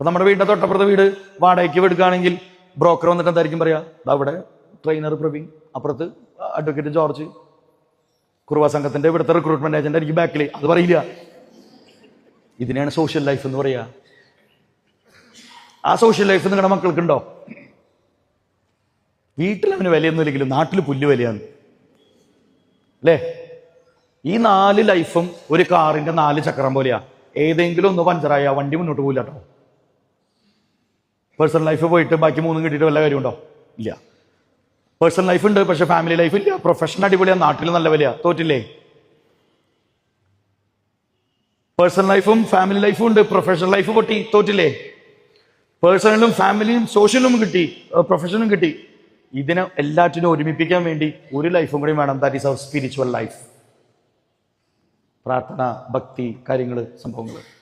അപ്പൊ നമ്മുടെ വീടിന്റെ തൊട്ടപ്പുറത്തെ വീട് വാടകയ്ക്ക് എടുക്കുകയാണെങ്കിൽ ബ്രോക്കർ വന്നിട്ട് എന്തായിരിക്കും പറയാ? അവിടെ ട്രെയിനർ പ്രവീൺ അപ്പുറത്ത് അഡ്വക്കേറ്റ് ജോർജ്. കുറുവ സംഘത്തിന്റെ ഇവിടുത്തെ റിക്രൂട്ട്മെന്റ് ഏജന്റ് ആയിരിക്കും ബാക്കിൽ അത് പറയില്ല. ഇതിനെയാണ് സോഷ്യൽ ലൈഫ് എന്ന് പറയാ. ആ സോഷ്യൽ ലൈഫ് നിങ്ങളുടെ മക്കൾക്കുണ്ടോ? വീട്ടിൽ അവന് വിലയൊന്നുമില്ലെങ്കിലും നാട്ടിൽ പുല്ല് വിലയാണ്. അല്ലേ? ഈ നാല് ലൈഫും ഒരു കാറിന്റെ നാല് ചക്രം പോലെയാ. ഏതെങ്കിലും ഒന്ന് പഞ്ചറായ വണ്ടി മുന്നോട്ട് പോകില്ല കേട്ടോ പേഴ്സണൽ ലൈഫ് പോയിട്ട് ബാക്കി മൂന്നും കിട്ടിയിട്ട് വല്ല കാര്യമുണ്ടോ? ഇല്ല. പേഴ്സണൽ ലൈഫ് ഉണ്ട് പക്ഷെ ഫാമിലി ലൈഫ് ഇല്ല. പ്രൊഫഷൻ അടിപൊളിയാണ് നാട്ടിൽ നല്ല വിലയാ. തോറ്റില്ലേ? പേഴ്സണൽ ലൈഫും ഫാമിലി ലൈഫും ഉണ്ട്. പ്രൊഫഷണൽ ലൈഫ് പൊട്ടി തോറ്റില്ലേ? പേഴ്സണലും ഫാമിലിയും സോഷ്യലും കിട്ടി. പ്രൊഫഷനും കിട്ടി. ഇതിനെ എല്ലാറ്റിനും ഒരുമിപ്പിക്കാൻ വേണ്ടി ഒരു ലൈഫും കൂടി വേണം. That is our spiritual life പ്രാർത്ഥന ഭക്തി കാര്യങ്ങൾ സംഭവങ്ങൾ